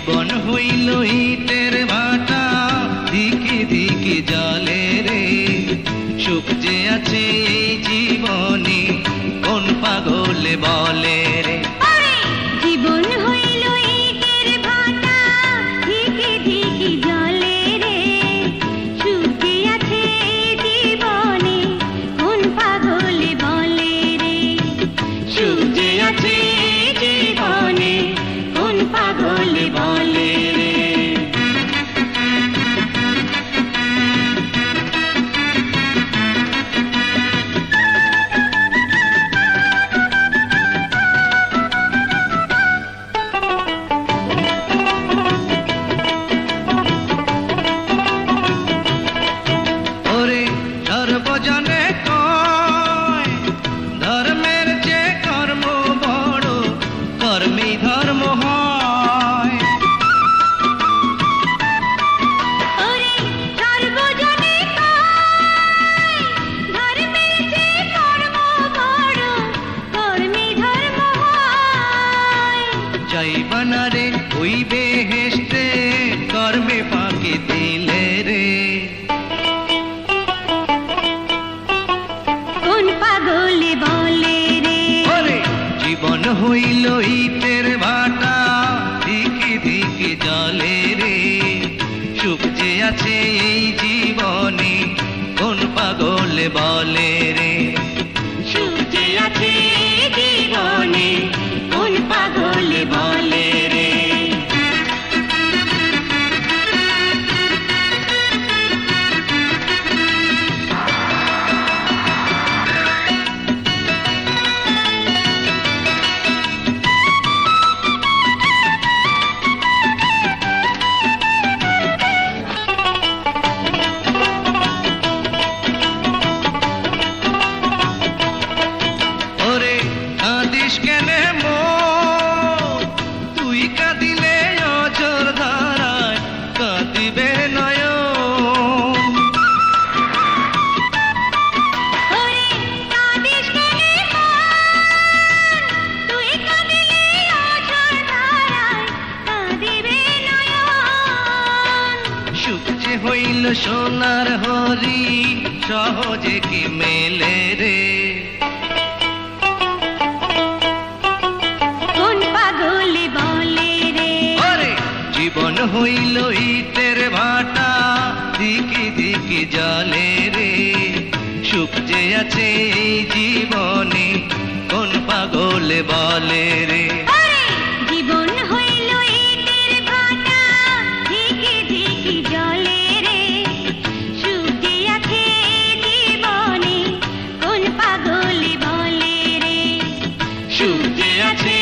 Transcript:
জীবন হইল ইটের ভাটা। দিকে দিকে জলে রে। সুখ যে আছে এই জীবনে, কোন পাগলে বলে রে। জীবন হইল ইটের ভাটা। দিকে দিকে জলে রে। সুখ যে আছে এই জীবনে, কোন পাগলে বলে রে। সুখ যে আছে জীবনে পাগলে বলে। হয় যাইবানা রে ওই বেহেস্তে কর্মে ফাঁকি দিলে রে। কোন পাগলে বলে রে? জীবন হইল ইটের ভাটা দিকে দিকে জলে রে। সুখ যে আছে এই জীবনে কোন পাগলে বলে রে? মন তুই কাঁদিলে অজর ধারায় কাঁদিবে নয়ন। ওরে কাঁদিস কেনে মন তুই কাঁদিলে অঝর ধারায় কাঁদিবে নয়ন। সুখ যে হইল সোনার হরি সহজে কি মেলে হইল ইতের ভাটা। দিকি দিকি জলে রে সুখ যে আছে এই জীবনে কোন পাগল বলে রে। জীবন হইল ইটের রে। কোন বলে রে। যে আছে